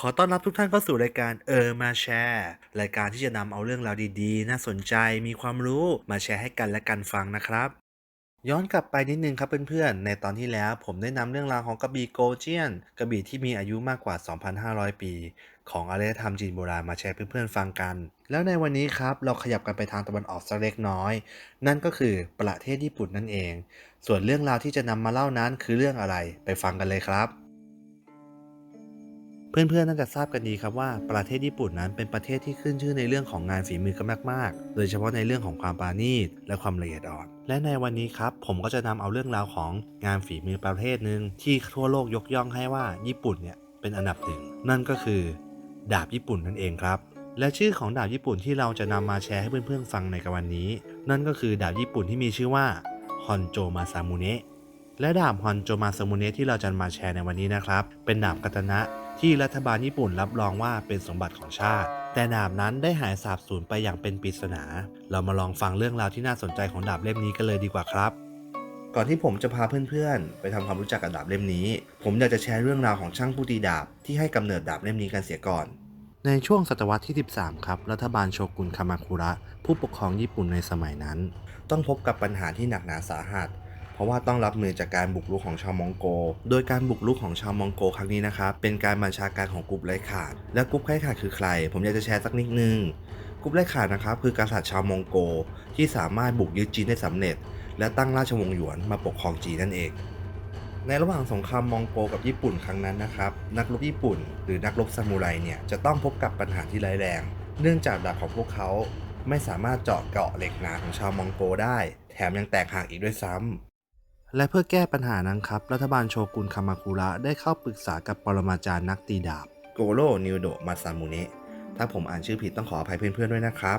ขอต้อนรับทุกท่านเข้าสู่รายการเออมาแชร์รายการที่จะนำเอาเรื่องราวดีๆ น่าสนใจมีความรู้มาแชร์ให้กันและกันฟังนะครับ ย้อนกลับไปนิดนึงครับเพื่อนๆ ในตอนที่แล้วผมได้นำเรื่องราวของกระบี่โกเจียนกระบี่ที่มีอายุมากกว่า 2,500 ปี ของอารยธรรมจีนโบราณมาแชร์เพื่อนๆฟังกัน แล้วในวันนี้ครับเราขยับกันไปทางตะวันออกสักเล็กน้อย นั่นก็คือประเทศญี่ปุ่นนั่นเอง ส่วนเรื่องราวที่จะนำมาเล่านั้นคือเรื่องอะไรไปฟังกันเลยครับ เพื่อนๆน่าจะทราบกันดีครับว่าประเทศญี่ปุ่นนั้นเป็นประเทศที่ขึ้นชื่อในเรื่องของงานฝีมือกันมากๆ โดยเฉพาะในเรื่องของความปราณีตและความละเอียดอ่อน และในวันนี้ครับผมก็จะนำเอาเรื่องราวของงานฝีมือประเทศหนึ่งที่ทั่วโลกยกย่องให้ว่าญี่ปุ่นเนี่ยเป็นอันดับหนึ่งนั่นก็คือ ดาบญี่ปุ่นนั่นเองครับและชื่อของดาบญี่ปุ่นที่เราจะนำมาแชร์ให้เพื่อนๆฟังในวันนี้ นั่นก็คือดาบญี่ปุ่นที่มีชื่อว่าฮอนโจมาซามุเนะ และดาบฮอนโจมาซามุเนะที่เราจะมาแชร์ในวันนี้นะครับ เป็นดาบกัตนะที่รัฐบาลญี่ปุ่นรับรองว่าเป็นสมบัติของชาติ แต่ดาบนั้นได้หายสาบสูญไปอย่างเป็นปริศนา เรามาลองฟังเรื่องราวที่น่าสนใจของดาบเล่มนี้กันเลยดีกว่าครับ ก่อนที่ผมจะพาเพื่อนๆ ไปทำความรู้จักกับดาบเล่มนี้ ผมอยากจะแชร์เรื่องราวของช่างผู้ตีดาบที่ให้กำเนิดดาบเล่มนี้กันเสียก่อนในช่วงศตวรรษที่ 13 ครับ รัฐบาลโชกุนคามาคุระ ผู้ปกครองญี่ปุ่นในสมัยนั้น ต้องพบกับปัญหาที่หนักหนาสาหัส เพราะว่าต้องรับมือจากการบุกรุกของชาวมองโก โดยการบุกรุกของชาวมองโกครั้งนี้นะครับเป็นการบัญชาการของกลุ่มไร้ขาด และกลุ่มไร้ขาดคือใคร ผมอยากจะแชร์สักนิดนึงกลุ่มไร้ขาดนะครับคือกษัตริย์ชาวมองโก ที่สามารถบุกยึดจีนได้สำเร็จ และตั้งราชวงศ์หยวนมาปกครองจีนนั่นเองในระหว่างสงครามมองโกกับญี่ปุ่นครั้งนั้นนะครับ นักรบญี่ปุ่น หรือนักรบซามูไรเนี่ยจะต้องพบกับปัญหาที่ร้ายแรง เนื่องจากดาบของพวกเขาไม่สามารถเจาะเกาะเหล็กหนาของชาวมองโกได้ แถมยังแตกหักอีกด้วยซ้ำ และเพื่อแก้ปัญหานั้นครับ รัฐบาลโชกุนคามาคุระได้เข้าปรึกษากับปรมาจารย์นักตีดาบ โกโรนิวโดมาซามุเนะถ้าผมอ่านชื่อผิดต้องขออภัยเพื่อนๆด้วยนะครับ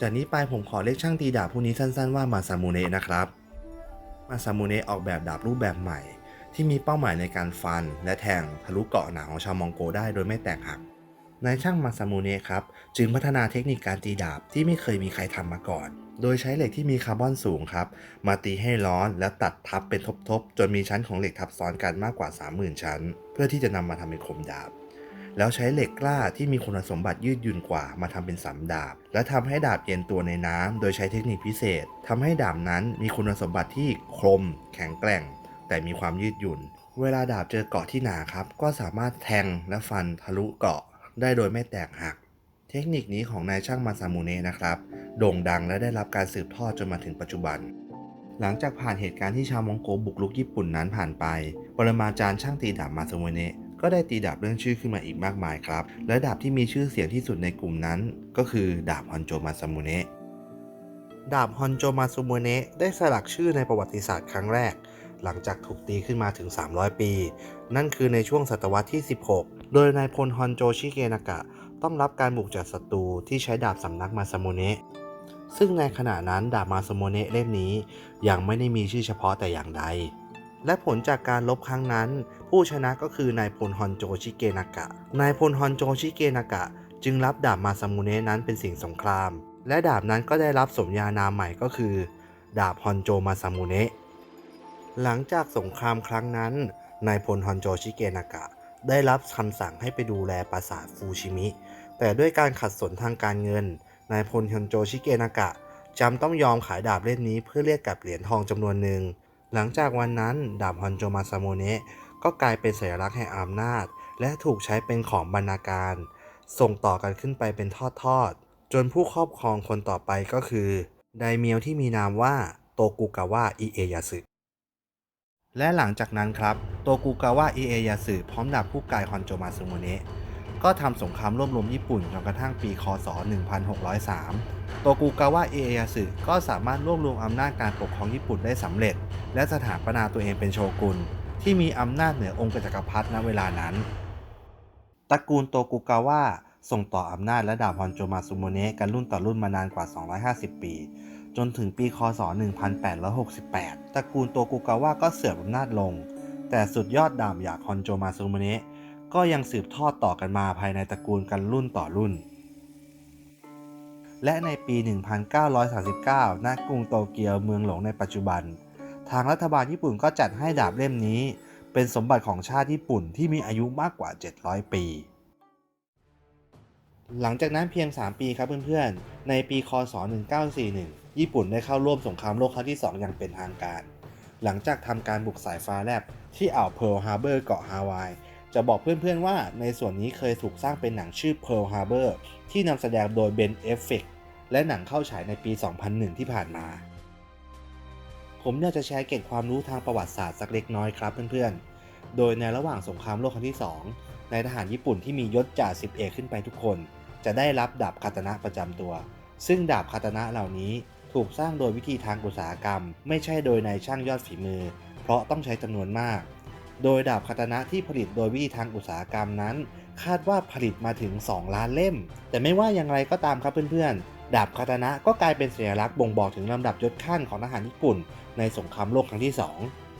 จากนี้ไปผมขอเรียกช่างตีดาบผู้นี้สั้นๆว่ามาซามุเนะนะครับ มาซามุเนะออกแบบดาบรูปแบบใหม่ ที่มีเป้าหมายในการฟัน และแทงทะลุเกาะหนาของชาวมองโกได้โดยไม่แตกหักนายช่างมาซามูเนะครับ จึงพัฒนาเทคนิคการตีดาบที่ไม่เคยมีใครทำมาก่อน โดยใช้เหล็กที่มีคาร์บอนสูงครับ มาตีให้ร้อนแล้วตัดทับเป็นทบๆ จนมีชั้นของเหล็กทับซ้อนกันมากกว่า 30,000 ชั้น เพื่อที่จะนำมาทำเป็นคมดาบ แล้วใช้เหล็กกล้าที่มีคุณสมบัติยืดหยุ่นกว่ามาทำเป็นสามดาบ และทำให้ดาบเย็นตัวในน้ำโดยใช้เทคนิคพิเศษทำให้ดาบนั้นมีคุณสมบัติที่คม แข็งแกร่ง แต่มีความยืดหยุ่น เวลาดาบเจอเกาะที่หนาครับก็สามารถแทงและฟันทะลุเกาะได้โดยไม่แตกหัก ทคนิคนี้ของนายช่างมาซามูเนะนะครับ โด่งดังและได้รับการสืบทอดจนมาถึงปัจจุบัน หลังจากผ่านเหตุการณ์ที่ชาวมองโกบุกรุกญี่ปุ่นนั้นผ่านไป ปรมาจารย์ช่างตีดาบมาซามูเนะก็ได้ตีดาบเรื่องชื่อขึ้นมาอีกมากมายครับ และดาบที่มีชื่อเสียงที่สุดในกลุ่มนั้น ก็คือดาบฮอนโจมาซามูเนะดาบฮอนโจมาซูมูเนะได้สลักชื่อในประวัติศาสตร์ครั้งแรก หลังจากถูกตีขึ้นมาถึง 300 ปี นั่นคือในช่วงศตวรรษที่ 16 โดยนายพลฮอนโจชิเกนากะ ต้องรับการบุกจากศัตรูที่ใช้ดาบสำนักมาซาโมเนะซึ่งในขณะนั้นดาบมาซาโมเนะเล่มนี้ยังไม่ได้มีชื่อเฉพาะแต่อย่างใด และผลจากการลบครั้งนั้น ผู้ชนะก็คือนายพลฮอนโจชิเกนากะ นายพลฮอนโจชิเกนากะ จึงรับดาบมาซามูเนะนั้นเป็นสิ่งสงคราม และดาบนั้นก็ได้รับสมญานามใหม่ก็คือ ดาบฮอนโจมาซามูเนะหลังจากสงครามครั้งนั้น นายพลฮอนโจชิเกนากะ ได้รับคำสั่งให้ไปดูแลปราสาทฟูชิมิ แต่ด้วยการขัดสนทางการเงิน นายพลฮอนโจชิเกนากะจำต้องยอมขายดาบเล่มนี้เพื่อเรียกกับเหรียญทองจำนวนหนึ่ง หลังจากวันนั้นดาบฮอนโจมาซาโมเนะก็กลายเป็นสัญลักษณ์แห่งอำนาจ และถูกใช้เป็นของบรรณาการ ส่งต่อกันขึ้นไปเป็นทอดๆ จนผู้ครอบครองคนต่อไปก็คือไดเมียวที่มีนามว่าโตกุกาวะอิเอยาสึและหลังจากนั้นครับ โตกุกาวะอิเอยาสึพร้อมดาบผู้กายฮอนโจมาซุโมเนะ ก็ทำสงครามรวบรวมญี่ปุ่นจนกระทั่งปี คศ 1603 โตกุกาวะเอิเอยาสึก็สามารถรวบรวมอำนาจการปกครองญี่ปุ่นได้สำเร็จ และสถาปนาตัวเองเป็นโชกุนที่มีอำนาจเหนือองค์จักรพรรดิณเวลานั้น ตระกูลโตกุกาวะส่งต่ออำนาจและดาบฮอนโจมาซุโมเนะกันรุ่นต่อรุ่นมานานกว่า 250 ปี จนถึงปี คศ 1868 ตระกูลโตกุกาวะก็เสื่อมอำนาจลง แต่สุดยอดดาบอยางฮอนโจมาซุโมเนะ ก็ยังสืบทอดต่อกันมาภายในตระกูลกันรุ่นต่อรุ่น และในปี 1939 ณ กรุงโตเกียวเมืองหลวงในปัจจุบัน ทางรัฐบาลญี่ปุ่นก็จัดให้ดาบเล่มนี้เเป็นสมบัติของชาติญี่ปุ่นที่มีอายุมากกว่า 700 ปีหลังจากนั้นเพียง 3 ปีครับเพื่อนๆ ในปีคศ 1941 ญี่ปุ่นได้เข้าร่วมสงครามโลกครั้งที่ 2 อย่างเป็นทางการ หลังจากทำการบุกสายฟ้าแลบที่อ่าวเพิร์ลฮาร์เบอร์เกาะฮาวาย จะบอกเพื่อนๆว่าในส่วนนี้เคยถูกสร้างเป็นหนังชื่อ Pearl Harbor ที่นำแสดงโดยเบนเอฟเฟกและหนังเข้าฉายในปี 2001 ที่ผ่านมา ผมอยากจะแชร์เกร็ดความรู้ทางประวัติศาสตร์สักเล็กน้อยครับเพื่อนๆ โดยในระหว่างสงครามโลกครั้งที่ 2 ในทหารญี่ปุ่นที่มียศจ่าสิบเอกขึ้นไปทุกคน จะได้รับดาบคาตนะประจำตัว ซึ่งดาบคาตนะเหล่านี้ถูกสร้างโดยวิธีทางอุตสาหกรรม ไม่ใช่โดยนายช่างยอดฝีมือ เพราะต้องใช้จำนวนมาก โดยดาบคาตนะที่ผลิตโดยวิธีทางอุตสาหกรรมนั้น คาดว่าผลิตมาถึง 2 ล้านเล่ม แต่ไม่ว่าอย่างไรก็ตามครับเพื่อนๆ ดาบคาตนะก็กลายเป็นสัญลักษณ์บ่งบอกถึงลำดับยศขั้นของทหารญี่ปุ่น ในสงครามโลกครั้งที่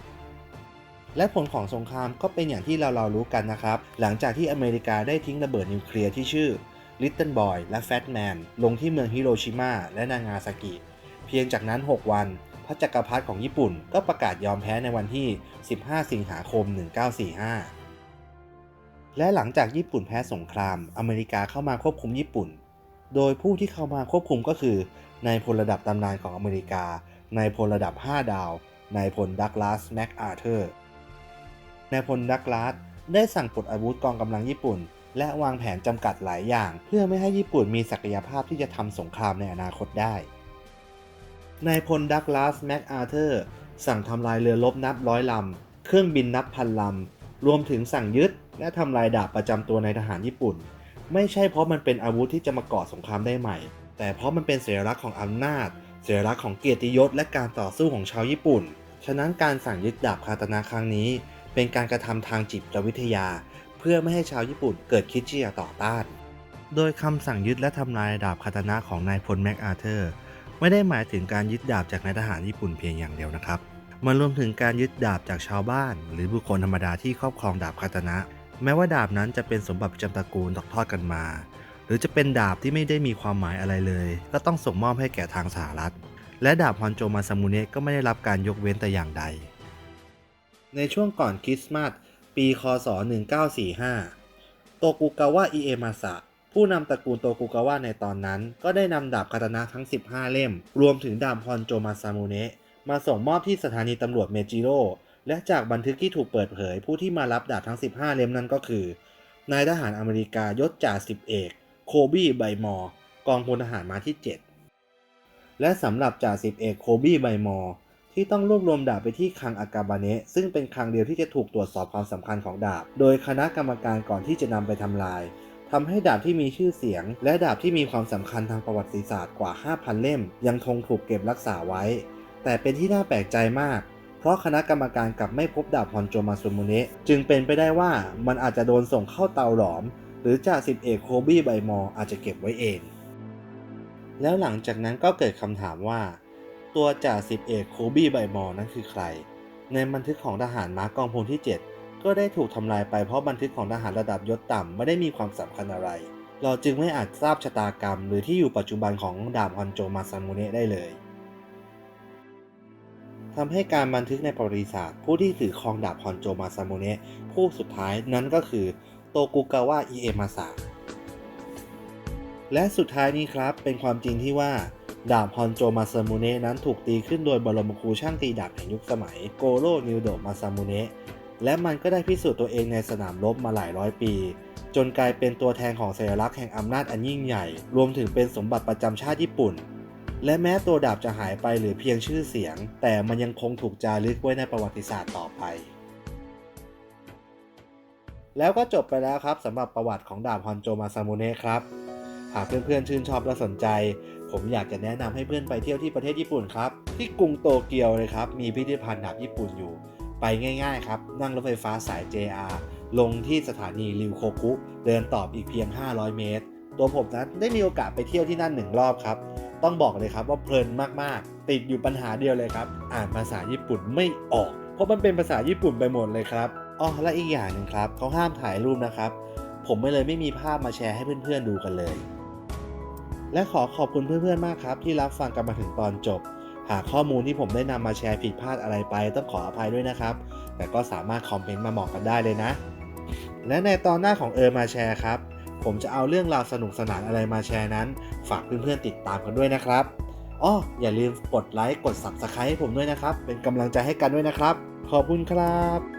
2และผลของสงครามก็เป็นอย่างที่เราเรารู้กันนะครับ หลังจากที่อเมริกาได้ทิ้งระเบิดนิวเคลียร์ที่ชื่อ Little Boy และ Fat Man ลงที่เมืองฮิโรชิมาและนางาซากิ เพียงจากนั้น 6 วัน พระจักรพรรดิของญี่ปุ่นก็ประกาศยอมแพ้ในวันที่ 15 สิงหาคม 1945 และหลังจากญี่ปุ่นแพ้สงคราม อเมริกาเข้ามาควบคุมญี่ปุ่น โดยผู้ที่เข้ามาควบคุมก็คือนายพลระดับตำนานของอเมริกานายพลระดับ 5 ดาวนายพลดักลาสแม็กอาเธอร์นายพลดักลาสได้สั่งปลดอาวุธกองกำลังญี่ปุ่น และวางแผนจำกัดหลายอย่าง เพื่อไม่ให้ญี่ปุ่นมีศักยภาพที่จะทำสงครามในอนาคตได้ นายพลดักลาสแม็กอาเธอร์สั่งทำลายเรือรบนับร้อยลำ เครื่องบินนับพันลำ รวมถึงสั่งยึดและทำลายดาบประจำตัวในทหารญี่ปุ่น ไม่ใช่เพราะมันเป็นอาวุธที่จะมาก่อสงครามได้ใหม่ แต่เพราะมันเป็นสัญลักษณ์ของอำนาจสัญลักษณ์ของเกียรติยศและการต่อสู้ของชาวญี่ปุ่น ฉะนั้นการสั่งยึดดาบคาตนาครั้งนี้ เป็นการกระทำทางจิตวิทยา เพื่อไม่ให้ชาวญี่ปุ่นเกิดคิดที่จะต่อต้าน โดยคำสั่งยึดและทำลายดาบคาตนะของนายพลแม็กอาเธอร์ ไม่ได้หมายถึงการยึดดาบจากนายทหารญี่ปุ่นเพียงอย่างเดียวนะครับ มันรวมถึงการยึดดาบจากชาวบ้าน หรือบุคคลธรรมดาที่ครอบครองดาบคาตนะ แม้ว่าดาบนั้นจะเป็นสมบัติประจำตระกูลตกทอดกันมา หรือจะเป็นดาบที่ไม่ได้มีความหมายอะไรเลย ก็ต้องส่งมอบให้แก่ทางสหรัฐ และดาบฮอนโจมาซามุเนะก็ไม่ได้รับการยกเว้นแต่อย่างใด ในช่วงก่อนคริสต์มาสปี คศ 1945 โตกุกาวะ อิเอมาสะ ผู้นำตระกูลโตกุกาวะในตอนนั้น ก็ได้นำดาบคาตานะทั้ง 15 เล่ม รวมถึงดาบฮอนโจมาซามุเนะมาส่งมอบที่สถานีตำรวจเมจิโร่และจากบันทึกที่ถูกเปิดเผย ผู้ที่มารับดาบทั้ง 15 เล่มนั้นก็คือ นายทหารอเมริกายศจ่าสิบเอก โคบี้ไบมอร์กองพลทหารมาที่ 7 และสำหรับจ่าสิบเอกโคบี้ไบมอร์ที่ต้องรวบรวมดาบไปที่คลังอากาบาเนะซึ่งเป็นคลังเดียวที่จะถูกตรวจสอบความสำคัญของดาบ โดยคณะกรรมการก่อนที่จะนำไปทำลาย ทำให้ดาบที่มีชื่อเสียง และดาบที่มีความสำคัญทางประวัติศาสตร์กว่า 5,000 เล่ม ยังคงถูกเก็บรักษาไว้ แต่เป็นที่น่าแปลกใจมาก เพราะคณะกรรมการกลับไม่พบดาบฮอนโจมาซุมุเนะจึงเป็นไปได้ว่ามันอาจจะโดนส่งเข้าเตาหลอม หรือจ่าสิบเอกโคบี้ไบมออาจจะเก็บไว้เอง แล้วหลังจากนั้นก็เกิดคำถามว่า ตัวจ่าสิบเอกโคบี้ไบมอนั้นคือใคร ในบันทึกของทหารม้ากองพลที่ 7 ก็ได้ถูกทำลายไปเพราะบันทึกของทหารระดับยศต่ำไม่ได้มีความสำคัญอะไร เราจึงไม่อาจทราบชะตากรรม หรือที่อยู่ปัจจุบันของดาบฮอนโจมาซามุเนะได้เลยทำให้การบันทึกในประวัติศาสตร์ผู้ที่ถือครองดาบฮอนโจมาซามุเนะผู้สุดท้ายนั้นก็คือโตกุกาวะอิเอมาสะและสุดท้ายนี้ครับเป็นความจริงที่ว่าดาบฮอนโจมาซามุเนะนั้นถูกตีขึ้นโดยบรมครูช่างตีดาบแห่งยุคสมัยโกโรนิวโดมาซามุเนะ และมันก็ได้พิสูจน์ตัวเองในสนามรบมาหลายร้อยปี จนกลายเป็นตัวแทนของสัญลักษณ์แห่งอำนาจอันยิ่งใหญ่ รวมถึงเป็นสมบัติประจำชาติญี่ปุ่น และแม้ตัวดาบจะหายไปหรือเพียงชื่อเสียง แต่มันยังคงถูกจารึกไว้ในประวัติศาสตร์ต่อไป แล้วก็จบไปแล้วครับสำหรับประวัติของดาบฮอนโจมาซามุเนะครับ หากเพื่อนๆชื่นชอบและสนใจ ผมอยากจะแนะนำให้เพื่อนไปเที่ยวที่ประเทศญี่ปุ่นครับ ที่กรุงโตเกียวเลยครับ มีพิพิธภัณฑ์ดาบญี่ปุ่นอยู่ ไปง่ายๆครับ นั่งรถไฟฟ้าสาย JR ลงที่สถานีริวโคคุเดินตอบอีกเพียง 500 เมตร ตัวผมนั้นได้มีโอกาสไปเที่ยวที่นั่นหนึ่งรอบครับ ต้องบอกเลยครับว่าเพลินมากๆ ติดอยู่ปัญหาเดียวเลยครับ อ่านภาษาญี่ปุ่นไม่ออก เพราะมันเป็นภาษาญี่ปุ่นไปหมดเลยครับอ๋อและอีกอย่างหนึ่งครับเขาห้ามถ่ายรูปนะครับ ผมไม่เลยไม่มีภาพมาแชร์ให้เพื่อนๆดูกันเลย และขอขอบคุณเพื่อนๆมากครับ ที่รับฟังกันมาถึงตอนจบ หากข้อมูลที่ผมได้นำมาแชร์ผิดพลาดอะไรไปต้องขออภัยด้วยนะครับ แต่ก็สามารถคอมเมนต์มาบอกกันได้เลยนะ และในตอนหน้าของเออมาแชร์ครับ ผมจะเอาเรื่องราวสนุกสนานอะไรมาแชร์นั้น ฝากเพื่อนๆติดตามกันด้วยนะครับอ้ออย่าลืมกดไลค์กด Subscribe ให้ผมด้วยนะครับ เป็นกำลังใจให้กันด้วยนะครับ ขอบคุณครับ